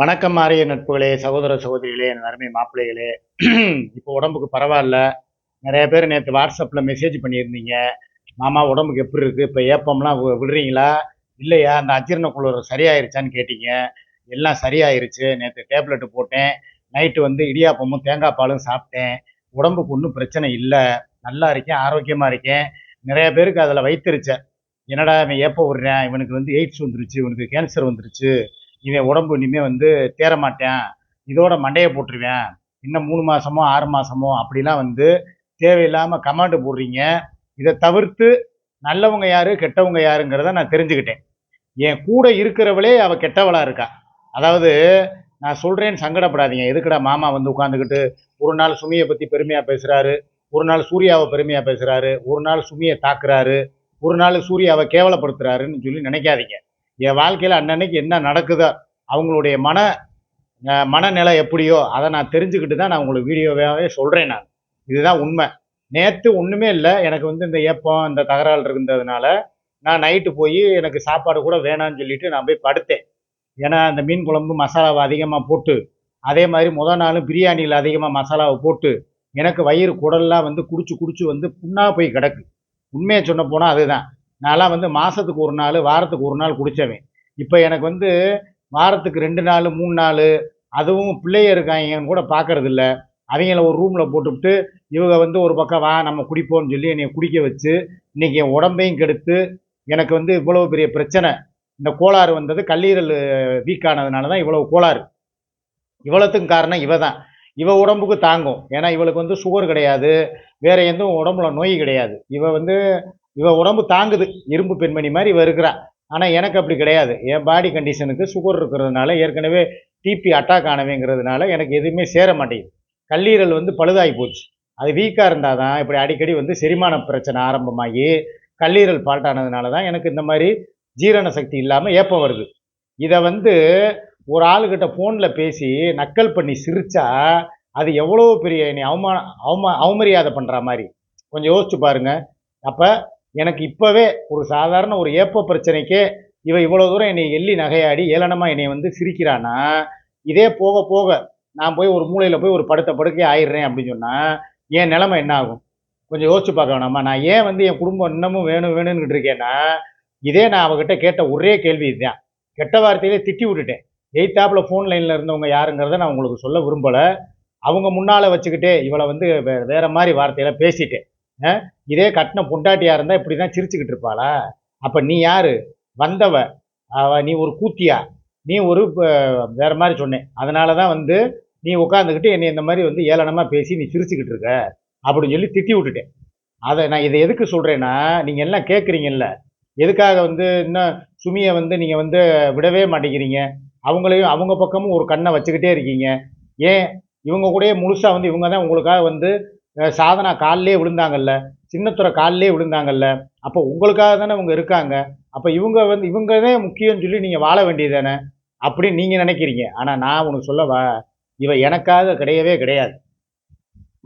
வணக்கம் மாறிய நட்புகளே சகோதர சகோதரிகளே என் அருமை மாப்பிள்ளைகளே. இப்போ உடம்புக்கு பரவாயில்ல. நிறைய பேர் நேற்று வாட்ஸ்அப்பில் மெசேஜ் பண்ணியிருந்தீங்க. மாமா உடம்புக்கு எப்படி இருக்குது இப்போ ஏப்பம்லாம் விடுறீங்களா? இல்லையா? அந்த அஜீரண குளிர் சரியாயிருச்சான்னு கேட்டீங்க. எல்லாம் சரியாயிருச்சு. நேற்று டேப்லெட்டு போட்டேன். நைட்டு வந்து இடியாப்பமும் தேங்காய் பாலும் சாப்பிட்டேன். உடம்புக்கு ஒன்றும் பிரச்சனை இல்லை. நல்லா இருக்கேன் ஆரோக்கியமாக இருக்கேன். நிறைய பேருக்கு அதில் வைத்திருச்சேன். என்னடா இவன் ஏப்ப விடுறேன்? இவனுக்கு வந்து எய்ட்ஸ் வந்துருச்சு. இவனுக்கு கேன்சர் வந்துருச்சு. இவன் உடம்பு இனிமே வந்து தேற மாட்டேன் இதோட மண்டையை போட்டுருவேன். இன்னும் மூணு மாதமோ ஆறு மாதமோ அப்படிலாம் வந்து தேவையில்லாமல் கமாண்டு போடுறீங்க. இதை தவிர்த்து நல்லவங்க யாரு கெட்டவங்க யாருங்கிறத நான் தெரிஞ்சுக்கிட்டேன். என் கூட இருக்கிறவளே அவள் கெட்டவளாக இருக்கா? அதாவது நான் சொல்கிறேன்னு சங்கடப்படாதீங்க. எதுக்குடா மாமா வந்து உட்காந்துக்கிட்டு ஒரு நாள் சுமியை பற்றி பெருமையாக பேசுகிறாரு ஒரு நாள் சூர்யாவை பெருமையாக பேசுகிறாரு ஒரு நாள் சுமியை தாக்குறாரு ஒரு நாள் சூர்யாவை கேவலப்படுத்துறாருன்னு சொல்லி நினைக்காதீங்க. என் வாழ்க்கையில் அன்னன்னைக்கு என்ன நடக்குதோ அவங்களுடைய மன மனநிலை எப்படியோ அதை நான் தெரிஞ்சுக்கிட்டு தான் நான் உங்களுக்கு வீடியோவாகவே சொல்கிறேன் நான். இதுதான் உண்மை. நேற்று ஒன்றுமே இல்லை. எனக்கு வந்து இந்த ஏப்பம் இந்த தகராறு இருந்ததுனால நான் நைட்டு போய் எனக்கு சாப்பாடு கூட வேணாம்னு சொல்லிட்டு நான் போய் படுத்தேன். ஏன்னா அந்த மீன் குழம்பு மசாலாவை அதிகமாக போட்டு அதே மாதிரி முதல் நாளும் பிரியாணியில் அதிகமாக மசாலாவை போட்டு எனக்கு வயிறு குடல்லாம் வந்து குடிச்சு குடிச்சு வந்து புண்ணாக போய் கிடக்கு. உண்மையை சொன்ன போனால் அதுதான். நான்லாம் வந்து மாதத்துக்கு ஒரு நாள் வாரத்துக்கு ஒரு நாள் குடித்தவன் இப்போ எனக்கு வந்து வாரத்துக்கு ரெண்டு நாள் மூணு நாள் அதுவும் பிள்ளைய இருக்காங்கன்னு கூட பார்க்கறது இல்லை அவங்கள ஒரு ரூமில் போட்டுவிட்டு இவங்க வந்து ஒரு பக்கம் வா நம்ம குடிப்போம்னு சொல்லி என்னை குடிக்க வச்சு இன்றைக்கி என் உடம்பையும் கெடுத்து எனக்கு வந்து இவ்வளவு பெரிய பிரச்சனை. இந்த கோளாறு வந்தது கல்லீரல் வீக் ஆனதுனால தான் இவ்வளோ கோளாறு. இவ்வளோத்துக்கும் காரணம் இவ தான். இவ உடம்புக்கு தாங்கும். ஏன்னா இவளுக்கு வந்து சுகர் கிடையாது. வேற எந்த உடம்புல நோய் கிடையாது. இவ வந்து இவ உடம்பு தாங்குது. இரும்பு பெண்மணி மாதிரி இவ இருக்கிறா. ஆனால் எனக்கு அப்படி கிடையாது. என் பாடி கண்டிஷனுக்கு சுகர் இருக்கிறதுனால ஏற்கனவே டிபி அட்டாக் ஆனவேங்கிறதுனால எனக்கு எதுவுமே சேர மாட்டேங்குது. கல்லீரல் வந்து பழுதாகி போச்சு. அது வீக்காக இருந்தால் தான் இப்படி அடிக்கடி வந்து செரிமான பிரச்சனை ஆரம்பமாகி கல்லீரல் ஃபால்ட் ஆனதுனால தான் எனக்கு இந்த மாதிரி ஜீரண சக்தி இல்லாமல் ஏப்பம் வருது. இதை வந்து ஒரு ஆளுகிட்ட ஃபோனில் பேசி நக்கல் பண்ணி சிரித்தா அது எவ்வளோ பெரிய என்னை அவமான அவமா அவமரியாதை பண்ணுற மாதிரி. கொஞ்சம் யோசிச்சு பாருங்க. அப்போ எனக்கு இப்போவே ஒரு சாதாரண ஒரு ஏப்ப பிரச்சனைக்கே இவன் இவ்வளோ தூரம் என்னை எள்ளி நகையாடி ஏளனமாக என்னை வந்து சிரிக்கிறான்னா இதே போக போக நான் போய் ஒரு மூலையில் போய் ஒரு படுத்த படுக்கை ஆயிடுறேன் அப்படின்னு சொன்னால் என் நிலமை என்ன ஆகும்? கொஞ்சம் யோசிச்சு பார்க்க வேணாமா? நான் ஏன் வந்து என் குடும்பம் இன்னமும் வேணும் வேணும்னு இருக்கேன்னா இதே நான் அவகிட்ட கேட்ட ஒரே கேள்வி இதுதான். கெட்ட வார்த்தையிலே திட்டி விட்டுட்டேன். எய்த்தாப்பில் ஃபோன் லைனில் இருந்தவங்க யாருங்கிறத நான் உங்களுக்கு சொல்ல விரும்பலை. அவங்க முன்னால் வச்சுக்கிட்டே இவளை வந்து வேறு வேறு மாதிரி வார்த்தையில் பேசிட்டேன். இதே கட்டின பொண்டாட்டியாக இருந்தால் இப்படி தான் சிரிச்சுக்கிட்டு இருப்பாளா? அப்போ நீ யார்? வந்தவ. அவ நீ ஒரு கூத்தியா? நீ ஒரு வேறு மாதிரி சொன்னேன். அதனால தான் வந்து நீ உட்காந்துக்கிட்டு என்னை இந்த மாதிரி வந்து ஏளனமாக பேசி நீ சிரிச்சுக்கிட்டு இருக்க அப்படின்னு சொல்லி திட்டி விட்டுட்டேன். அதை நான் இதை எதுக்கு சொல்கிறேன்னா நீங்கள் எல்லாம் கேட்குறீங்கல்ல எதுக்காக வந்து இன்னும் சுமியை வந்து நீங்கள் வந்து விடவே மாட்டேங்கிறீங்க? அவங்களையும் அவங்க பக்கமும் ஒரு கண்ணை வச்சுக்கிட்டே இருக்கீங்க. ஏன்? இவங்க கூடயே முழுசாக வந்து இவங்க தான் உங்களுக்காக வந்து சாதனா காலிலே விழுந்தாங்கல்ல சின்னத்துறை காலிலே விழுந்தாங்கல்ல அப்போ உங்களுக்காக தானே இவங்க இருக்காங்க. அப்போ இவங்க வந்து இவங்க தான் முக்கியம்னு சொல்லி நீங்கள் வாழ வேண்டியது தானே அப்படின்னு நீங்கள் நினைக்கிறீங்க. ஆனால் நான் உனக்கு சொல்ல வா இவ எனக்காக கிடையவே கிடையாது.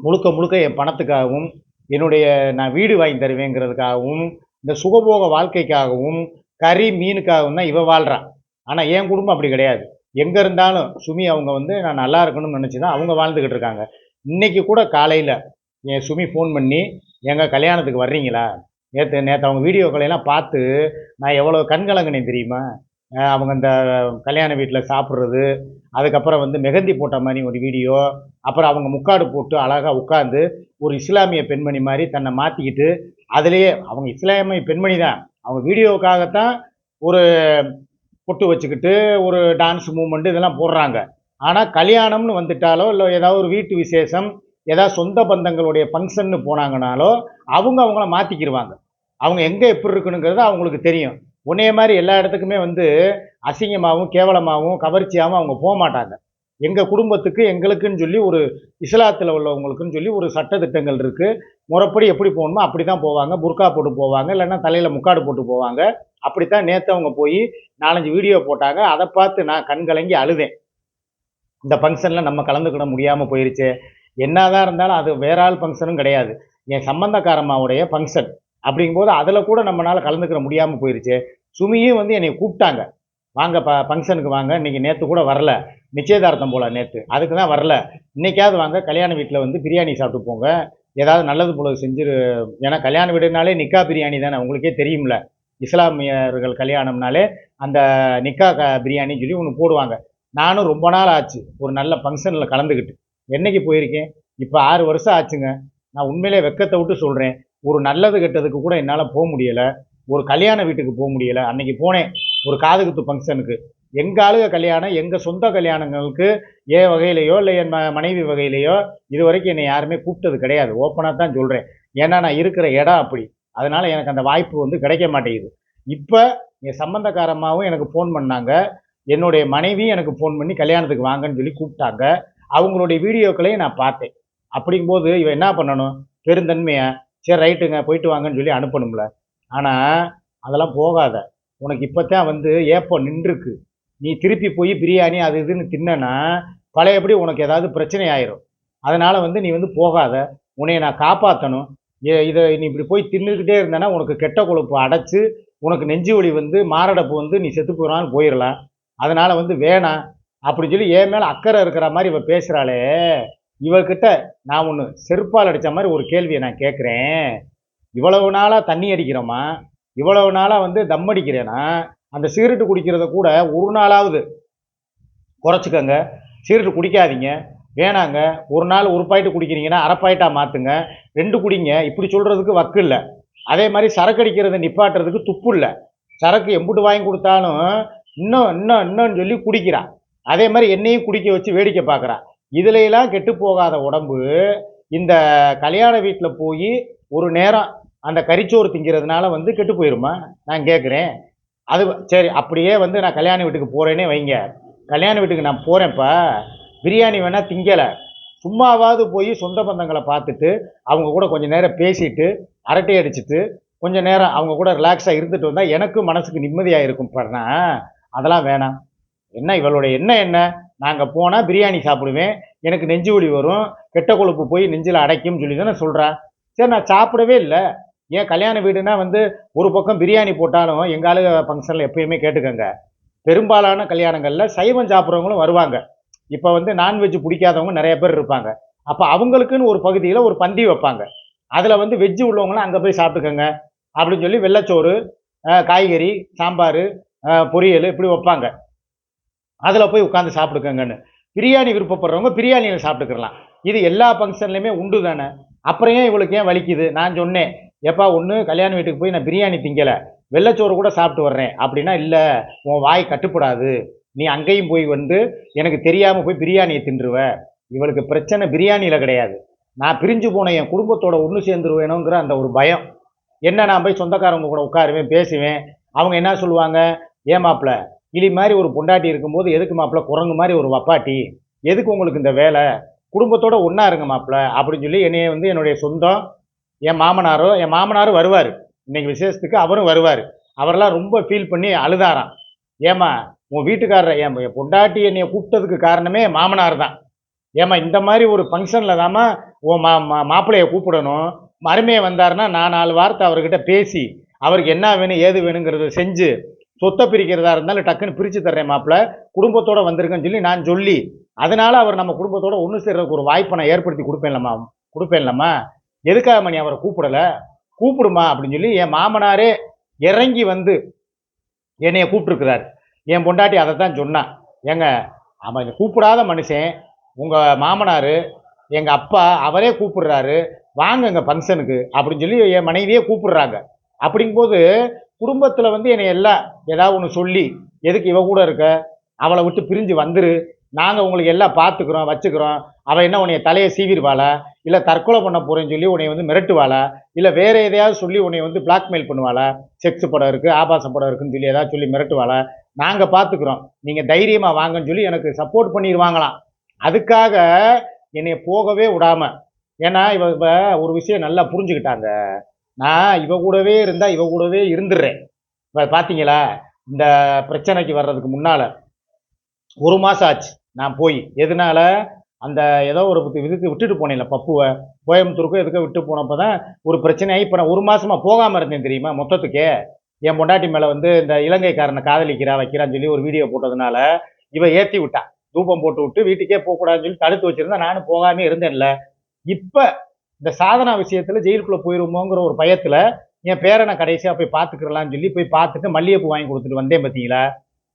முழுக்க முழுக்க என் பணத்துக்காகவும் என்னுடைய நான் வீடு வாங்கி தருவேங்கிறதுக்காகவும் இந்த சுகபோக வாழ்க்கைக்காகவும் கறி மீனுக்காகவும் தான் இவ வாழ்கிறான் ஆனால் என் குடும்பம் அப்படி கிடையாது. எங்கே இருந்தாலும் சுமி அவங்க வந்து நான் நல்லா இருக்கணும்னு நினச்சி தான் அவங்க வாழ்ந்துக்கிட்டு இருக்காங்க. இன்னைக்கு கூட காலையில் என் சுமி ஃபோன் பண்ணி எங்கள் கல்யாணத்துக்கு வர்றீங்களா? நேற்று நேற்று அவங்க வீடியோக்களையெல்லாம் பார்த்து நான் எவ்வளோ கண்கலங்கினேன் தெரியுமா? அவங்க அந்த கல்யாண வீட்டில் சாப்பிட்றது அதுக்கப்புறம் வந்து மெகந்தி போட்ட மாதிரி ஒரு வீடியோ அப்புறம் அவங்க முக்காடு போட்டு அழகாக உட்காந்து ஒரு இஸ்லாமிய பெண்மணி மாதிரி தன்னை மாற்றிக்கிட்டு அதுலேயே அவங்க இஸ்லாமிய பெண்மணி தான். அவங்க வீடியோவுக்காகத்தான் ஒரு பொட்டு வச்சுக்கிட்டு ஒரு டான்ஸ் மூமெண்ட் இதெல்லாம் போடுறாங்க. ஆனால் கல்யாணம்னு வந்துட்டாலோ இல்லை ஏதாவது ஒரு வீட்டு விசேஷம் ஏதாவது சொந்த பந்தங்களுடைய ஃபங்க்ஷன்னு போனாங்கனாலோ அவங்க அவங்கள மாற்றிக்கிடுவாங்க அவங்க எங்கே எப்படி இருக்கணுங்கிறது அவங்களுக்கு தெரியும். உன்னைய மாதிரி எல்லா இடத்துக்குமே வந்து அசிங்கமாகவும் கேவலமாகவும் கவர்ச்சியாகவும் அவங்க போக மாட்டாங்க. எங்கள் குடும்பத்துக்கு எங்களுக்குன்னு சொல்லி ஒரு இஸ்லாத்தில் உள்ளவங்களுக்குன்னு சொல்லி ஒரு சட்டத்திட்டங்கள் இருக்குது முறைப்படி எப்படி போகணுமோ அப்படி தான் போவாங்க. புர்கா போட்டு போவாங்க. இல்லைன்னா தலையில் முக்காடு போட்டு போவாங்க. அப்படித்தான் நேற்று அவங்க போய் நாலஞ்சு வீடியோ போட்டாங்க. அதை பார்த்து நான் கண்கலங்கி அழுதேன். இந்த ஃபங்க்ஷனில் நம்ம கலந்துக்கிட முடியாமல் போயிருச்சு. என்னதான் இருந்தாலும் அது வேற ஆள் ஃபங்க்ஷனும் கிடையாது. என் சம்மந்தக்காரம்மாவுடைய ஃபங்க்ஷன் அப்படிங்கும்போது அதில் கூட நம்மளால் கலந்துக்கிற முடியாமல் போயிருச்சு. சுமியும் வந்து என்னை கூப்பிட்டாங்க. வாங்க ப ஃபங்க்ஷனுக்கு வாங்க. இன்றைக்கி நேற்று கூட வரல. நிச்சயதார்த்தம் போல நேற்று அதுக்கு தான் வரல. இன்னைக்காவது வாங்க. கல்யாண வீட்டில் வந்து பிரியாணி சாப்பிட்டு போங்க. ஏதாவது நல்லது போல செஞ்சு ஏன்னா கல்யாண வீடுனாலே நிக்கா பிரியாணி தானே. உங்களுக்கே தெரியும்ல. இஸ்லாமியர்கள் கல்யாணம்னாலே அந்த நிக்கா க பிரியாணின்னு சொல்லி ஒன்று போடுவாங்க. நானும் ரொம்ப நாள் ஆச்சு ஒரு நல்ல ஃபங்க்ஷனில் கலந்துக்கிட்டு. என்னைக்கு போயிருக்கேன்? இப்போ ஆறு வருஷம் ஆச்சுங்க. நான் உண்மையிலே வெக்கத்தை விட்டு சொல்கிறேன் ஒரு நல்லது கெட்டதுக்கு கூட என்னால் போக முடியலை. ஒரு கல்யாண வீட்டுக்கு போக முடியலை. அன்னைக்கு போனேன். ஒரு காதுகுத்து ஃபங்க்ஷனுக்கு. எங்கள் ஆளுக கல்யாணம் எங்கள் சொந்த கல்யாணங்களுக்கு ஏன் வகையிலையோ இல்லை என் ம- மனைவி வகையிலையோ இது வரைக்கும் என்னை யாருமே கூப்பிட்டது கிடையாது. ஓப்பனாக தான் சொல்கிறேன் ஏன்னா நான் இருக்கிற இடம் அப்படி. அதனால் எனக்கு அந்த வாய்ப்பு வந்து கிடைக்க மாட்டேங்குது. இப்போ என் சம்மந்தக்காரமாகவும் எனக்கு ஃபோன் பண்ணாங்க. என்னுடைய மனைவி எனக்கு ஃபோன் பண்ணி கல்யாணத்துக்கு வாங்கன்னு சொல்லி கூப்பிட்டாங்க. அவங்களுடைய வீடியோக்களையும் நான் பார்த்தேன். அப்படிங்கும்போது இவன் என்ன பண்ணணும்? பெருந்தன்மையை? சரி ரைட்டுங்க போயிட்டு வாங்கன்னு சொல்லி அனுப்பணும்ல. ஆனால் அதெல்லாம் போகாத. உனக்கு இப்போத்தான் வந்து ஏப்போ நின்றுருக்கு. நீ திருப்பி போய் பிரியாணி அது இதுன்னு தின்னனா பழையபடி உனக்கு ஏதாவது பிரச்சனை ஆயிரும் அதனால் வந்து நீ வந்து போகாத. உன்னை நான் காப்பாற்றணும் இதை நீ இப்படி போய் தின்னுக்கிட்டே இருந்தேன்னா உனக்கு கெட்ட கொழுப்பு அடைச்சி உனக்கு நெஞ்சு வலி வந்து மாரடைப்பு வந்து நீ செத்து போகிறான்னு போயிடலாம். அதனால் வந்து வேணாம். அப்படி சொல்லி என் மேலே அக்கறை இருக்கிற மாதிரி இவ பேசுகிறாளே இவகிட்ட நான் ஒன்று செருப்பால் அடித்த மாதிரி ஒரு கேள்வியை நான் கேட்குறேன் இவ்வளவு நாளாக தண்ணி அடிக்கிறோமா? இவ்வளவு நாளாக வந்து தம் அடிக்கிறேன்னா அந்த சிகரெட்டு குடிக்கிறத கூட ஒரு நாளாவது குறைச்சிக்கோங்க. சிகரெட்டு குடிக்காதீங்க. வேணாங்க. ஒரு நாள் ஒரு பாயிட்டு குடிக்கிறீங்கன்னா அரப்பாயிட்டா மாற்றுங்க ரெண்டு குடிங்க. இப்படி சொல்கிறதுக்கு வக்கு இல்லை. அதே மாதிரி சரக்கு அடிக்கிறத நிப்பாட்டுறதுக்கு துப்பு இல்லை. சரக்கு எம்புட்டு வாங்கி கொடுத்தாலும் இன்னும் இன்னும் இன்னும்னு சொல்லி குடிக்கிறான் அதே மாதிரி என்னையும் குடிக்க வச்சு வேடிக்கை பார்க்குறான் இதுலையெல்லாம் கெட்டு போகாத உடம்பு இந்த கல்யாண வீட்டில் போய் ஒரு நேரம் அந்த கறிச்சோறு திங்கிறதுனால வந்து கெட்டு போயிருமா? நான் கேட்குறேன் அது சரி அப்படியே வந்து நான் கல்யாண வீட்டுக்கு போகிறேனே வைங்க. கல்யாண வீட்டுக்கு நான் போகிறேன்ப்பா பிரியாணி வேணால் திங்கலை. சும்மாவாவது போய் சொந்த பந்தங்களை பார்த்துட்டு அவங்க கூட கொஞ்சம் நேரம் பேசிட்டு அரட்டை அடிச்சுட்டு கொஞ்சம் நேரம் அவங்க கூட ரிலாக்ஸாக இருந்துட்டு வந்தால் எனக்கும் மனசுக்கு நிம்மதியாக இருக்கும் பண்ணா அதெல்லாம் வேணாம். என்ன இவளுடைய என்ன என்ன? நாங்கள் போனால் பிரியாணி சாப்பிடுவேன் எனக்கு நெஞ்சு ஒளி வரும் கெட்ட கொழுப்பு போய் நெஞ்சில் அடைக்கும்னு சொல்லி தானே சொல்கிறா சரி நான் சாப்பிடவே இல்லை. ஏன் கல்யாண வீடுனா வந்து ஒரு பக்கம் பிரியாணி போட்டாலும் எங்கள் ஆளுக ஃபங்க்ஷனில் எப்பயுமே கேட்டுக்கோங்க. பெரும்பாலான கல்யாணங்களில் சைவம் சாப்பிட்றவங்களும் வருவாங்க. இப்போ வந்து நான்வெஜ் பிடிக்காதவங்க நிறைய பேர் இருப்பாங்க. அப்போ அவங்களுக்குன்னு ஒரு பகுதியில் ஒரு பந்தி வைப்பாங்க. அதில் வந்து வெஜ்ஜு உள்ளவங்களும் அங்கே போய் சாப்பிட்டுக்கோங்க. அப்படின்னு சொல்லி வெள்ளைச்சோறு காய்கறி சாம்பார் பொரியல் இப்படி வைப்பாங்க. அதில் போய் உட்காந்து சாப்பிடுக்கங்கன்னு பிரியாணி விருப்பப்படுறவங்க பிரியாணியில் சாப்பிட்டுக்கலாம் இது எல்லா ஃபங்க்ஷன்லையுமே உண்டு தானே? அப்புறம் ஏன் இவளுக்கு ஏன் வலிக்குது? நான் சொன்னேன் எப்பா ஒன்று கல்யாண வீட்டுக்கு போய் நான் பிரியாணி திங்கலை. வெள்ளைச்சோறு கூட சாப்பிட்டு வர்றேன். அப்படின்னா இல்லை உன் வாய் கட்டுப்படாது. நீ அங்கேயும் போய் வந்து எனக்கு தெரியாமல் போய் பிரியாணியை தின்றுவ. இவளுக்கு பிரச்சனை பிரியாணியில் கிடையாது. நான் பிரிஞ்சு போன என் குடும்பத்தோட ஒன்று சேர்ந்துருவேணுங்கிற அந்த ஒரு பயம். என்ன நான் போய் சொந்தக்காரங்க கூட உட்காருவேன் பேசுவேன். அவங்க என்ன சொல்லுவாங்க? ஏன் கிளி இலி மாதிரி ஒரு பொண்டாட்டி இருக்கும்போது எதுக்கு மாப்பிள்ள குரங்கு மாதிரி ஒரு வப்பாட்டி? எதுக்கு உங்களுக்கு இந்த வேலை? குடும்பத்தோட ஒன்றா இருங்க மாப்பிள அப்படின்னு சொல்லி என்னைய வந்து என்னுடைய சொந்தம் என் மாமனாரோ என் மாமனாரும் வருவார். இன்னைக்கு விசேஷத்துக்கு அவரும் வருவார். அவரெல்லாம் ரொம்ப ஃபீல் பண்ணி அழுதாராம். ஏமா உன் வீட்டுக்காரரை என் என் பொண்டாட்டி என்னைய கூப்பிட்டதுக்கு காரணமே மாமனார் தான். ஏமா இந்த மாதிரி ஒரு ஃபங்க்ஷனில் தாம்மா உன் மா மா மாப்பிள்ளைய கூப்பிடணும். மருமையை வந்தாருன்னா நான் நாலு வார்த்தை அவர்கிட்ட பேசி அவருக்கு என்ன வேணும் ஏது வேணுங்கிறத செஞ்சு சொத்தை பிரிக்கிறதா இருந்தாலும் டக்குன்னு பிரித்து தர்றேன் மாப்பிள்ள குடும்பத்தோடு வந்திருக்கேன்னு சொல்லி நான் சொல்லி அதனால் அவர் நம்ம குடும்பத்தோட ஒன்று சேர்றதுக்கு ஒரு வாய்ப்பை நான் ஏற்படுத்தி கொடுப்பேன்லம்மா கொடுப்பேன்லம்மா. எதுக்காக மணி அவரை கூப்பிடலை? கூப்பிடுமா அப்படின்னு சொல்லி என் மாமனாரே இறங்கி வந்து என்னைய கூப்பிட்டுருக்கிறாரு. என் பொண்டாட்டி அதை தான் சொன்னான் ஏங்க அவன் கூப்பிடாத மனுஷன் உங்கள் மாமனார் எங்கள் அப்பா அவரே கூப்பிடுறாரு. வாங்கங்க ஃபங்க்ஷனுக்கு அப்படின்னு சொல்லி என் மனைவியே கூப்பிடுறாங்க. அப்படிங்கும்போது குடும்பத்தில் வந்து என்னை எல்லாம் ஏதாவது ஒன்று சொல்லி எதுக்கு இவ கூட இருக்க? அவளை விட்டு பிரிஞ்சு வந்துரு. நாங்கள் உங்களுக்கு எல்லாம் பார்த்துக்குறோம் வச்சுக்கிறோம். அவள் என்ன உன்னைய தலையை சீவிடுவாளா? இல்லை தற்கொலை பண்ண போகிறேன்னு சொல்லி உன்னை வந்து மிரட்டுவாளா? இல்லை வேறு எதையாவது சொல்லி உன்னை வந்து பிளாக்மெயில் பண்ணுவாளா? செக்ஸ் படம் இருக்குது ஆபாச படம் இருக்குன்னு சொல்லி ஏதாவது சொல்லி மிரட்டுவாளா? நாங்கள் பார்த்துக்குறோம் நீங்கள் தைரியமாக வாங்கன்னு சொல்லி எனக்கு சப்போர்ட் பண்ணிடுவாங்களாம் அதுக்காக என்னை போகவே விடாமல் ஏன்னா இவ ஒரு விஷயம் நல்லா புரிஞ்சுக்கிட்டாங்க. நான் இவ கூடவே இருந்தால் இவ கூடவே இருந்துடுறேன். இப்போ பார்த்தீங்களா இந்த பிரச்சனைக்கு வர்றதுக்கு முன்னால் ஒரு மாதம் ஆச்சு. நான் போய். எதனால? அந்த ஏதோ ஒரு இதுக்கு விட்டுட்டு போனேன்ல பப்புவை. கோயம்புத்தூருக்கும் எதுக்கோ விட்டு போனப்போ தான் ஒரு பிரச்சனையாகி இப்போ நான் ஒரு மாதமாக போகாமல் இருந்தேன் தெரியுமா மொத்தத்துக்கே? என் பொண்டாட்டி மேலே வந்து இந்த இலங்கைக்காரனை காதலிக்கிறா வைக்கிறான்னு சொல்லி ஒரு வீடியோ போட்டதுனால இவ ஏற்றி விட்டா. தூபம் போட்டு விட்டு வீட்டுக்கே போகக்கூடாதுன்னு சொல்லி தடுத்து வச்சிருந்தா நானும் போகாமே இருந்தேன்ல. இப்போ இந்த சாதனா விஷயத்தில் ஜெயிலுக்குள்ளே போயிருமோங்கிற ஒரு பயத்தில் என் பேரனை கடைசியாக போய் பார்த்துக்கிறலான்னு சொல்லி போய் பார்த்துட்டு மல்லிகைப்பூ வாங்கி கொடுத்துட்டு வந்தேன் பார்த்தீங்களா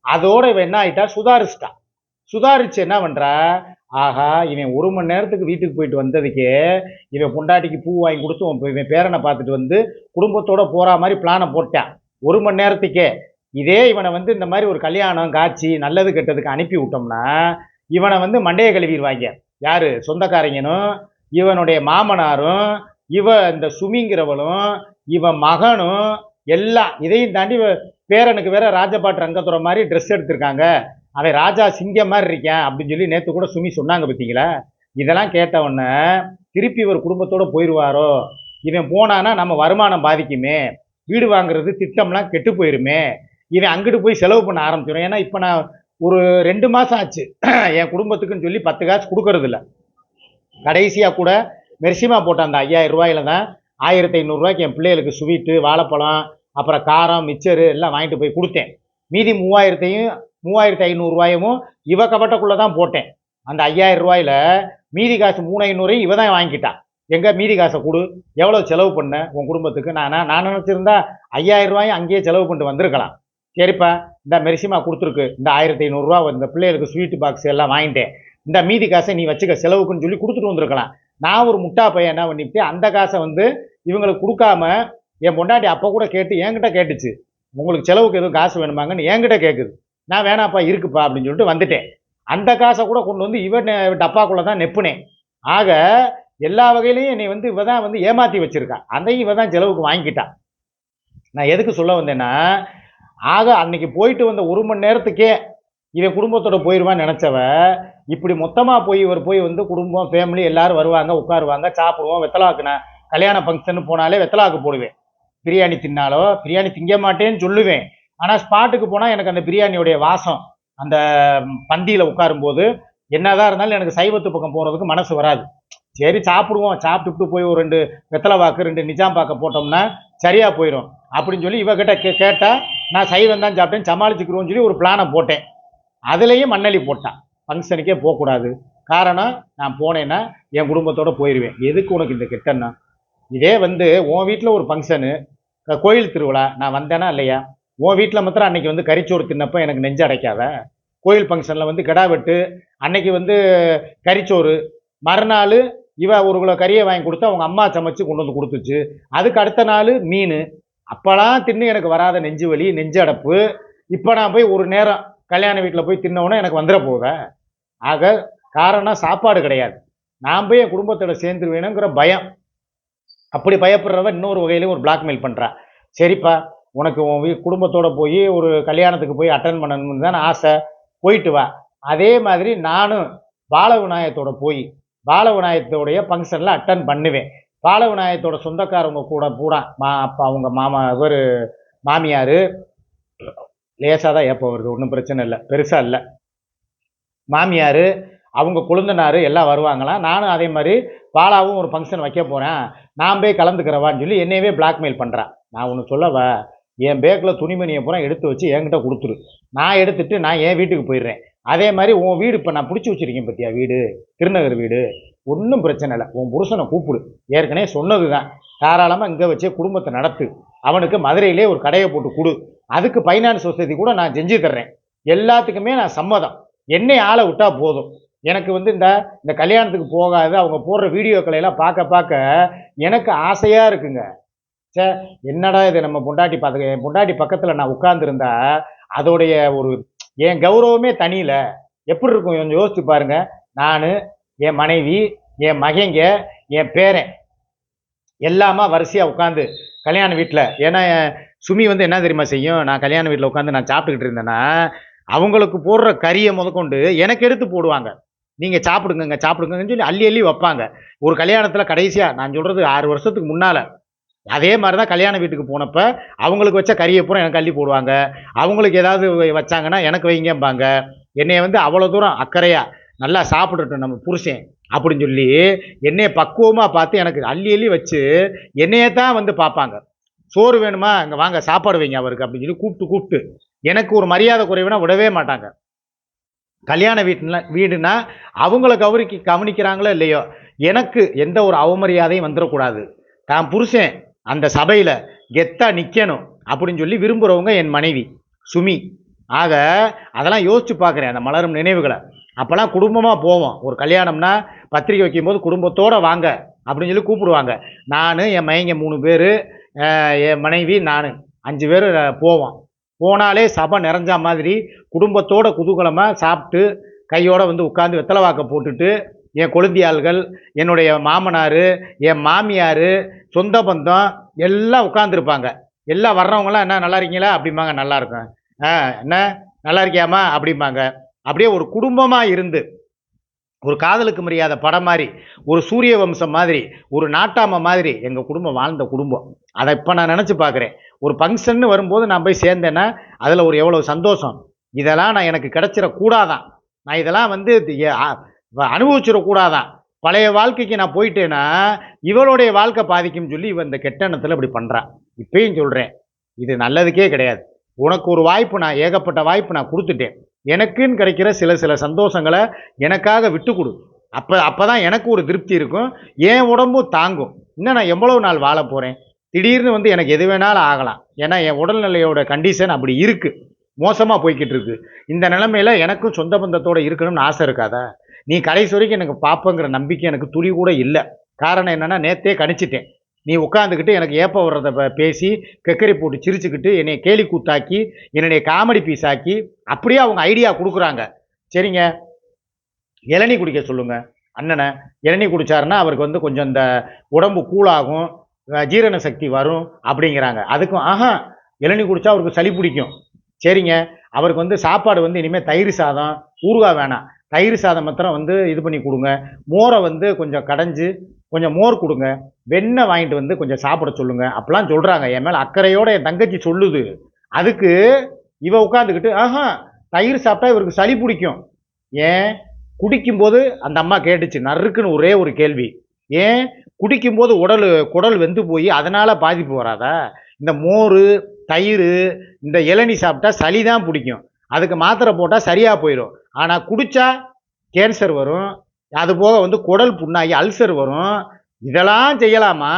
அதோட இவன் என்ன ஆயிட்டா? சுதாரிச்சிட்டான். சுதாரிச்சு என்ன பண்ணுறா ஆஹா இவன் ஒரு மணி நேரத்துக்கு வீட்டுக்கு போயிட்டு வந்ததுக்கே இவன் பொண்டாட்டிக்கு பூ வாங்கி கொடுத்து இவன் பேரனை பார்த்துட்டு வந்து குடும்பத்தோட போகிற மாதிரி பிளானை போட்டான். ஒரு மணி நேரத்துக்கே. இதே இவனை வந்து இந்த மாதிரி ஒரு கல்யாணம் காட்சி நல்லது கெட்டதுக்கு அனுப்பி விட்டோம்னா இவனை வந்து மண்டையை கழுவிடுவாங்க. யார்? சொந்தக்காரங்கனும் இவனுடைய மாமனாரும் இவ இந்த சுமிங்கிறவளும் இவன் மகனும் எல்லாம் இதையும் தாண்டி பேரனுக்கு வேற ராஜபாட் ரங்கத்துறை மாதிரி ட்ரெஸ் எடுத்திருக்காங்க. அவன் ராஜா சிங்கம் மாதிரி இருக்கேன் அப்படின்னு சொல்லி நேற்று கூட சுமி சொன்னாங்க பார்த்தீங்களா இதெல்லாம் கேட்டவொன்னே திருப்பி இவர் குடும்பத்தோடு போயிடுவாரோ இவன் போனானா நம்ம வருமானம் பாதிக்குமே. வீடு வாங்குறது திட்டம்லாம் கெட்டு போயிருமே. இவன் அங்கிட்டு போய் செலவு பண்ண ஆரம்பிச்சிடும் ஏன்னா இப்போ நான் ஒரு ரெண்டு மாதம் ஆச்சு. என் குடும்பத்துக்குன்னு சொல்லி பத்து காசு கொடுக்கறதில்ல. கடைசியாக கூட மெர்சிமா போட்ட அந்த ஐயாயிரம் ரூபாயில தான் ஆயிரத்தி ஐநூறுரூவாய்க்கு என் பிள்ளைகளுக்கு ஸ்வீட்டு வாழைப்பழம் அப்புறம் காரம் மிச்சரு எல்லாம் வாங்கிட்டு போய் கொடுத்தேன். மீதி மூவாயிரத்தையும் மூவாயிரத்தி ஐநூறுரூவாயும் இவ கபட்டக்குள்ளே தான் போட்டேன். அந்த ஐயாயிரம் ரூபாயில மீதி காசு மூணு ஐநூறையும் இவ தான் வாங்கிட்டா எங்கே மீதி காசை கொடு எவ்வளோ செலவு பண்ண உன் குடும்பத்துக்கு? நான் நான் நினச்சிருந்தா ஐயாயிரம் ரூபாயும் அங்கேயே செலவு பண்ணிட்டு வந்திருக்கலாம். சரிப்பா இந்த மெரிசிமா கொடுத்துருக்கு. இந்த ஆயிரத்தி ஐநூறுரூவா இந்த பிள்ளைகளுக்கு ஸ்வீட் பாக்ஸ் எல்லாம் வாங்கிட்டேன். இந்த மீதி காசை நீ வச்சுக்க செலவுக்குன்னு சொல்லி கொடுத்துட்டு வந்திருக்கலாம். நான் ஒரு முட்டா பையன் என்ன பண்ணிவிட்டு அந்த காசை வந்து இவங்களுக்கு கொடுக்காம என் பொண்டாட்டி அப்போ கூட கேட்டு என்கிட்ட கேட்டுச்சு. உங்களுக்கு செலவுக்கு எதுவும் காசு வேணுமாங்கன்னு என்கிட்ட கேட்குது நான் வேணாப்பா இருக்குப்பா அப்படின்னு சொல்லிட்டு வந்துட்டேன். அந்த காசை கூட கொண்டு வந்து இவன் டப்பாக்குள்ளே தான் நெப்புனேன். ஆக எல்லா வகையிலையும் என்னை வந்து இவ தான் வந்து ஏமாற்றி வச்சுருக்கா. அதையும் இவ தான் செலவுக்கு வாங்கிக்கிட்டான் நான் எதுக்கு சொல்ல வந்தேன்னா ஆக அன்னைக்கு போயிட்டு வந்த ஒரு மணி நேரத்துக்கே இவன் குடும்பத்தோட போயிடுவான்னு நினச்சவ இப்படி மொத்தமாக போய் இவர் போய் வந்து குடும்பம் ஃபேமிலி எல்லாரும் வருவாங்க உட்காருவாங்க சாப்பிடுவோம் வெத்தலாக்கு நான் கல்யாண ஃபங்க்ஷன் போனாலே வெத்தலாக்கு போடுவேன். பிரியாணி தின்னாலோ பிரியாணி திங்க மாட்டேன்னு சொல்லுவேன். ஆனால் ஸ்பாட்டுக்கு போனால் எனக்கு அந்த பிரியாணியோடைய வாசம் அந்த பந்தியில் உட்காரும்போது என்னதான் இருந்தாலும் எனக்கு சைவத்து பக்கம் போகிறதுக்கு மனசு வராது. சரி சாப்பிடுவோம் சாப்பிட்டுட்டு போய் ஒரு ரெண்டு வெத்தலை வாக்கு ரெண்டு நிஜாம் பாக்க போட்டோம்னா சரியாக போயிடும் அப்படின்னு சொல்லி இவகிட்ட கே கேட்டால் நான் சைவம் தான் சாப்பிட்டேன் சமாளிச்சுக்கிறோன்னு சொல்லி ஒரு பிளானை போட்டேன். அதுலேயும் மண்ணலி போட்டான். ஃபங்க்ஷனுக்கே போகக்கூடாது. காரணம் நான் போனேன்னா என் குடும்பத்தோட போயிடுவேன் எதுக்கு உனக்கு இந்த கெட்டன்னா? இதே வந்து உன் வீட்டில் ஒரு ஃபங்க்ஷனு கோயில் திருவிழா. நான் வந்தேனா இல்லையா? உன் வீட்டில் மாத்திரம் அன்னைக்கு வந்து கறிச்சோறு தின்னப்போ எனக்கு நெஞ்சு அடைக்காத? கோயில் ஃபங்க்ஷனில் வந்து கிடா வெட்டு அன்னைக்கு வந்து கறிச்சோறு. மறுநாள் இவ ஒரு கிலோ கறியை வாங்கி கொடுத்து அவங்க அம்மா சமைச்சு கொண்டு வந்து கொடுத்துச்சு. அதுக்கு அடுத்த நாள் மீன். அப்போலாம் தின்னு எனக்கு வராத நெஞ்சு வலி நெஞ்சு அடைப்பு. இப்போ நான் போய் ஒரு நேரம் கல்யாண வீட்டில் போய் தின்னவொன்னே எனக்கு வந்துட போவேன் ஆக காரணம் சாப்பாடு கிடையாது. நான் போய் என் குடும்பத்தோட சேர்ந்துருவேணுங்கிற பயம். அப்படி பயப்படுறவ இன்னொரு வகையிலையும் ஒரு பிளாக்மெயில் பண்ணுறா சரிப்பா உனக்கு உன் குடும்பத்தோடு போய் ஒரு கல்யாணத்துக்கு போய் அட்டன் பண்ணணும்னு தான் ஆசை. போயிட்டு வா. அதே மாதிரி நானும் பால விநாயகத்தோட போய் பால விநாயகத்தோடைய ஃபங்க்ஷனில் அட்டன் பண்ணுவேன். பால விநாயகத்தோட சொந்தக்காரவங்க கூட பூரா மா அப்பா அவங்க மாமா இவர் மாமியார் லேசாக தான் ஏப்பம் வருது. ஒன்றும் பிரச்சனை இல்லை. பெருசாக இல்லை. மாமியார் அவங்க குழந்தனார் எல்லாம் வருவாங்களாம் நானும் அதே மாதிரி பாலாவும் ஒரு ஃபங்க்ஷன் வைக்க போகிறேன் நான் போய் கலந்துக்கிறவான்னு சொல்லி என்னையவே பிளாக்மெயில் பண்ணுறான் நான் ஒன்று சொல்லவா? என் பேக்கில் துணிமணியை பூரா எடுத்து வச்சு என்கிட்ட கொடுத்துரு. நான் எடுத்துட்டு நான் என் வீட்டுக்கு போயிடுறேன். அதே மாதிரி உன் வீடு இப்போ நான் பிடிச்சி வச்சுருக்கேன் பத்தியா வீடு? திருநகர் வீடு. ஒன்றும் பிரச்சனை இல்லை. உன் புருஷனை கூப்பிடு. ஏற்கனவே சொன்னது தான் தாராளமாக இங்கே வச்சே குடும்பத்தை நடத்து. அவனுக்கு மதுரையிலே ஒரு கடையை போட்டு கொடு. அதுக்கு ஃபைனான்ஸ் வசதி கூட நான் செஞ்சு தர்றேன். எல்லாத்துக்குமே நான் சம்மதம். என்னை ஆளை விட்டால் போதும். எனக்கு வந்து இந்த இந்த கல்யாணத்துக்கு போகாது அவங்க போடுற வீடியோக்களை எல்லாம் பார்க்க பார்க்க எனக்கு ஆசையாக இருக்குங்க. சே என்னடா இது நம்ம பொண்டாட்டி பார்த்துக்க என் பொண்டாட்டி பக்கத்தில் நான் உட்கார்ந்துருந்தா அதோடைய ஒரு என் கௌரவமே தனியில. எப்படி இருக்கும்? கொஞ்சம் யோசிச்சு பாருங்க. நான் என் மனைவி என் மகைங்க என் பேரன் எல்லாமா வரிசையாக உட்காந்து கல்யாண வீட்டில் ஏன்னா சுமி வந்து என்ன தெரியுமா செய்யும்? நான் கல்யாண வீட்டில் உட்காந்து நான் சாப்பிட்டுக்கிட்டு இருந்தேன்னா அவங்களுக்கு போடுற கறியை முதற்கொண்டு எனக்கு எடுத்து போடுவாங்க. நீங்கள் சாப்பிடுங்கங்க சாப்பிடுங்கன்னு சொல்லி அள்ளி அள்ளி வைப்பாங்க. ஒரு கல்யாணத்தில் கடைசியாக நான் சொல்கிறது ஆறு வருஷத்துக்கு முன்னால் அதே மாதிரி தான் கல்யாண வீட்டுக்கு போனப்போ அவங்களுக்கு வச்ச கறியை பூரா எனக்கு அள்ளி போடுவாங்க. அவங்களுக்கு ஏதாவது வச்சாங்கன்னா எனக்கு வைங்கம்பாங்க. என்னைய வந்து அவ்வளோ தூரம் அக்கறையாக நல்லா சாப்பிடட்டும் நம்ம புருஷன் அப்படின்னு சொல்லி என்னைய பக்குவமாக பார்த்து எனக்கு அள்ளி அள்ளி வச்சு என்னையே தான் வந்து பார்ப்பாங்க. சோறு வேணுமா? இங்கே வாங்க சாப்பாடு வைங்க அவருக்கு அப்படின்னு சொல்லி கூப்பிட்டு கூப்பிட்டு. எனக்கு ஒரு மரியாதை குறைவுனா விடவே மாட்டாங்க. கல்யாண வீட்டுல வீடுனா அவங்கள கவனிக்க கவனிக்கிறாங்களோ இல்லையோ எனக்கு எந்த ஒரு அவமரியாதையும் வந்துடக்கூடாது தான் புருஷன் அந்த சபையில் கெத்தாக நிற்கணும் அப்படின்னு சொல்லி விரும்புகிறவங்க என் மனைவி சுமி. ஆக அதெல்லாம் யோசிச்சு பார்க்குறேன் அந்த மலரும் நினைவுகளை. அப்போல்லாம் குடும்பமாக போவோம். ஒரு கல்யாணம்னா பத்திரிக்கை வைக்கும்போது குடும்பத்தோடு வாங்க அப்படின்னு சொல்லி கூப்பிடுவாங்க. நான் என் மைங்க மூணு பேர் என் மனைவி நான். அஞ்சு பேர் போவோம். போனாலே சபை நிறைஞ்ச மாதிரி குடும்பத்தோட குதூகலமாக சாப்பிட்டு கையோடு வந்து உட்காந்து வெத்தலை வாக்க போட்டுட்டு என் கொழுந்தியாள்கள் என்னுடைய மாமனார் என் மாமியார் சொந்த பந்தம் எல்லாம் உட்காந்துருப்பாங்க எல்லாம் வர்றவங்களாம் என்ன நல்லா இருக்கீங்களா? அப்படிம்பாங்க. நல்லா இருக்கும் ஆ என்ன நல்லா இருக்கியாமா அப்படிம்பாங்க. அப்படியே ஒரு குடும்பமாக இருந்து ஒரு காதலுக்கு மரியாதை படம் மாதிரி ஒரு சூரிய வம்சம் மாதிரி ஒரு நாட்டாம மாதிரி எங்கள் குடும்பம் வாழ்ந்த குடும்பம். அதை இப்போ நான் நினச்சி பார்க்குறேன். ஒரு ஃபங்க்ஷன்னு வரும்போது நான் போய் சேர்ந்தேன்னா அதில் ஒரு எவ்வளோ சந்தோஷம். இதெல்லாம் நான் எனக்கு கிடச்சிடக்கூடாதான். நான் இதெல்லாம் வந்து எ- அனுபவிச்சிடக்கூடாதான். பழைய வாழ்க்கைக்கு நான் போயிட்டேன்னா இவளுடைய வாழ்க்கை பாதிக்கும்னு சொல்லி இவன் இந்த கெட்டணத்தில் இப்படி பண்ணுறான் இப்பயும் சொல்கிறேன் இது நல்லதுக்கே கிடையாது. உனக்கு ஒரு வாய்ப்பு நான் ஏகப்பட்ட வாய்ப்பு நான் கொடுத்துட்டேன். எனக்குன்னு கிடைக்கிற சில சில சந்தோஷங்களை எனக்காக விட்டு கொடு அப்போ அப்போ தான் எனக்கு ஒரு திருப்தி இருக்கும். என் உடம்பும் தாங்கும். இன்னும் நான் எவ்வளவு நாள் வாழ போகிறேன் திடீர்னு வந்து எனக்கு எது வேணாலும் ஆகலாம். ஏன்னா என் உடல்நிலையோட கண்டிஷன் அப்படி இருக்குது மோசமாக போய்கிட்டு இருக்கு. இந்த நிலைமையில எனக்கும் சொந்த பந்தத்தோடு இருக்கணும்னு ஆசை இருக்காதா? நீ கடைசி வரைக்கும் எனக்கு பார்ப்பங்கிற நம்பிக்கை எனக்கு துளி கூட இல்லை. காரணம் என்னென்னா நேத்தே கணிச்சிட்டேன். நீ உட்காந்துக்கிட்டு எனக்கு ஏப்ப வர்றதை பேசி கெக்கரி போட்டு சிரிச்சுக்கிட்டு என்னை கேலி கூத்தாக்கி என்னுடைய காமெடி பீஸ் ஆக்கி அப்படியே அவங்க ஐடியா கொடுக்குறாங்க. சரிங்க. இளநீ குடிக்க சொல்லுங்கள் அண்ணனை இளநி குடிச்சாருன்னா அவருக்கு வந்து கொஞ்சம் இந்த உடம்பு கூலாகும் ஜீரண சக்தி வரும் அப்படிங்கிறாங்க. அதுக்கும் ஆஹா இளநி குடித்தா அவருக்கு சளி பிடிக்கும். சரிங்க. அவருக்கு வந்து சாப்பாடு வந்து இனிமேல் தயிர் சாதம் ஊறுகாய் வேணாம். தயிர் சாதம் மாத்திரம் வந்து இது பண்ணி கொடுங்க. மோரை வந்து கொஞ்சம் கடைஞ்சு கொஞ்சம் மோர் கொடுங்க. வெண்ணெய் வாங்கிட்டு வந்து கொஞ்சம் சாப்பிட சொல்லுங்க. அப்படிலாம் சொல்கிறாங்க என் மேலே அக்கறையோட என் தங்கச்சி சொல்லுது. அதுக்கு இவ உட்காந்துக்கிட்டு ஆஹா தயிர் சாப்பிட்டா இவருக்கு சளி பிடிக்கும். ஏன்? குடிக்கும்போது அந்த அம்மா கேட்டுச்சு. நறுக்குன்னு ஒரே ஒரு கேள்வி. ஏன்? குடிக்கும்போது உடல் குடல் வெந்து போய் அதனால் பாதிப்பு வராதா? இந்த மோர் தயிர் இந்த இளநீ சாப்பிட்டா சளி தான் பிடிக்கும். அதுக்கு மாத்திரை போட்டால் சரியாக போயிடும் ஆனால் குடித்தா கேன்சர் வரும். அது போக வந்து குடல் புண்ணாகி அல்சர் வரும். இதெல்லாம் செய்யலாமா?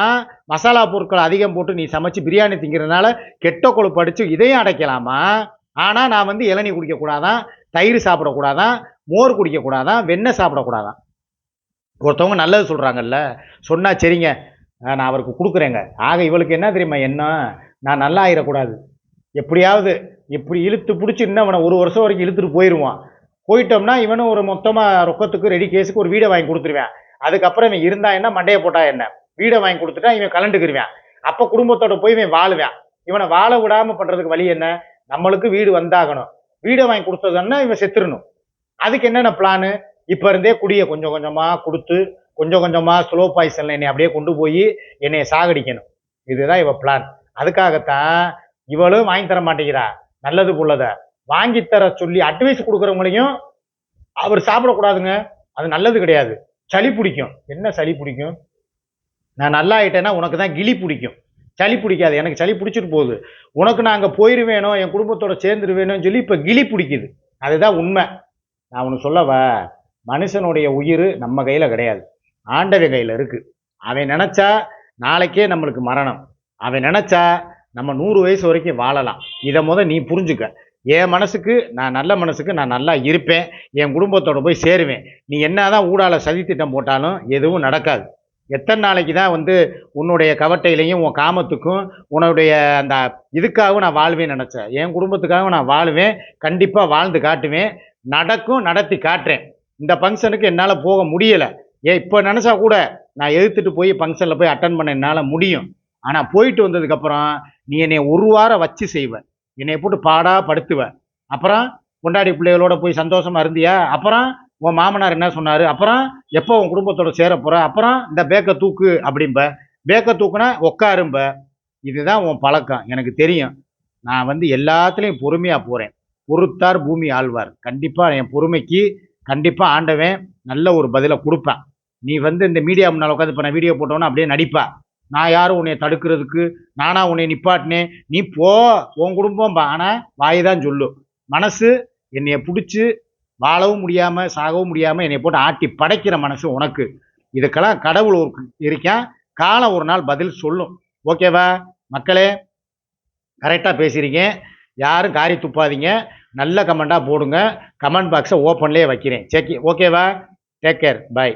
மசாலா பொருட்கள் அதிகம் போட்டு நீ சமைச்சு பிரியாணி திங்கிறதுனால கெட்ட கொழுப்பு அடிச்சு இதையும் அடைக்கலாமா? ஆனால் நான் வந்து இளநீ குடிக்கக்கூடாதான் தயிர் சாப்பிடக்கூடாதான் மோர் குடிக்கக்கூடாதான் வெண்ணெய் சாப்பிடக்கூடாதான். ஒருத்தவங்க நல்லது சொல்கிறாங்கல்ல சொன்னால் சரிங்க நான் அவருக்கு கொடுக்குறேங்க. ஆக இவளுக்கு என்ன தெரியுமா என்ன நான் நல்லா ஆயிடக்கூடாது எப்படியாவது இப்படி இழுத்து பிடிச்சி இன்னும் அவனை ஒரு வருஷம் வரைக்கும் இழுத்துட்டு போயிடுவான் போயிட்டோம்னா இவனும் ஒரு மொத்தமாக ரொக்கத்துக்கு ரெடி கேஸுக்கு ஒரு வீடை வாங்கி கொடுத்துருவேன். அதுக்கப்புறம் இவன் இருந்தா என்ன? மண்டையை போட்டா என்ன? வீடை வாங்கி கொடுத்துட்டா இவன் கலண்டுக்கிருவேன். அப்போ குடும்பத்தோட போய் இவன் வாழுவேன். இவனை வாழ விடாமல் பண்ணுறதுக்கு வழி என்ன? நம்மளுக்கு வீடு வந்தாகணும். வீடை வாங்கி கொடுத்ததுன்னா இவன் செத்துடணும் அதுக்கு என்னென்ன பிளானு இப்போ இருந்தே குடியை கொஞ்சம் கொஞ்சமாக கொடுத்து கொஞ்சம் கொஞ்சமாக ஸ்லோ பாய்சனில் என்னை அப்படியே கொண்டு போய் என்னை சாகடிக்கணும். இதுதான் இவ பிளான் அதுக்காகத்தான் இவளும் வாங்கி தர மாட்டேங்கிறா. நல்லது புள்ளதை. வாங்கித்தர தர சொல்லி அட்வைஸ் கொடுக்குறவங்களையும் அவர் சாப்பிடக்கூடாதுங்க. அது நல்லது கிடையாது. சளி பிடிக்கும். என்ன சளி பிடிக்கும்? நான் நல்லா ஆயிட்டேன்னா உனக்கு தான் கிளி பிடிக்கும். சளி பிடிக்காது. எனக்கு சளி பிடிச்சிட்டு போகுது. உனக்கு நான் அங்கே போயிருவேணும் என் குடும்பத்தோட சேர்ந்துருவேனோன்னு சொல்லி இப்போ கிளி பிடிக்குது. அதுதான் உண்மை. நான் உனக்கு சொல்லவா? மனுஷனுடைய உயிர் நம்ம கையில் கிடையாது. ஆண்டவன் கையில் இருக்குது அவன் நினச்சா நாளைக்கே நம்மளுக்கு மரணம். அவன் நினச்சா நம்ம நூறு வயசு வரைக்கும் வாழலாம். இதை முத நீ புரிஞ்சுக்க. என் மனசுக்கு நான் நல்ல மனசுக்கு நான் நல்லா இருப்பேன். என் குடும்பத்தோடு போய் சேருவேன். நீ என்னதான் ஊடால சதித்திட்டம் போட்டாலும் எதுவும் நடக்காது. எத்தனை நாளைக்கு தான் வந்து உன்னுடைய கவட்டையிலையும் உன் காமத்துக்கும் உன்னுடைய அந்த இதுக்காகவும் நான் வாழ்வேன் நினச்சேன். என் குடும்பத்துக்காகவும் நான் வாழ்வேன். கண்டிப்பாக வாழ்ந்து காட்டுவேன். நடக்கும் நடத்தி காட்டுறேன். இந்த ஃபங்க்ஷனுக்கு என்னால் போக முடியலை. ஏன் இப்போ நினச்சா கூட நான் எதிர்த்துட்டு போய் ஃபங்க்ஷனில் போய் அட்டன் பண்ண என்னால் முடியும். ஆனால் போயிட்டு வந்ததுக்கப்புறம் நீ என்னை ஒரு வாரம் வச்சு செய்வேன் என்னை போட்டு பாடா படுத்துவ. அப்புறம் கொண்டாடி பிள்ளைகளோட போய் சந்தோஷமா இருந்தியா? அப்புறம் உன் மாமனார் என்ன சொன்னார்? அப்புறம் எப்போ உன் குடும்பத்தோட சேர போற? அப்புறம் இந்த பேக்கை தூக்கு அப்படிம்ப. பேக்கை தூக்குனா உக்காரும்ப. இதுதான் உன் பழக்கம். எனக்கு தெரியும். நான் வந்து எல்லாத்துலேயும் பொறுமையாக போகிறேன் பொறுத்தார் பூமி ஆழ்வார். கண்டிப்பாக என் பொறுமைக்கு கண்டிப்பாக ஆண்டவன் நல்ல ஒரு பதிலை கொடுப்பான். நீ வந்து இந்த மீடியா முன்னால் உட்காந்து இப்போ நான் வீடியோ போட்டோன்னா அப்படியே நடிப்பா. நான் யாரும் உன்னை தடுக்கிறதுக்கு. நானா உன்னை நிப்பாட்டினேன். நீ போ. உன் குடும்பம் ஆனால் வாய் தான் சொல்லும் மனசு என்னைய பிடிச்சி வாழவும் முடியாமல் சாகவும் முடியாமல் என்னை போட்டு ஆட்டி படைக்கிற மனசு உனக்கு. இதுக்கெல்லாம் கடவுள் ஒரு இருக்கேன். காலம் ஒரு நாள் பதில் சொல்லும். ஓகேவா மக்களே கரெக்டாக பேசுகிறீங்க யாரும் காரி துப்பாதீங்க. நல்ல கமெண்ட்டாக போடுங்க. கமெண்ட் பாக்ஸை ஓப்பன்லேயே வைக்கிறேன். சேக்கி ஓகேவா டேக் கேர் பை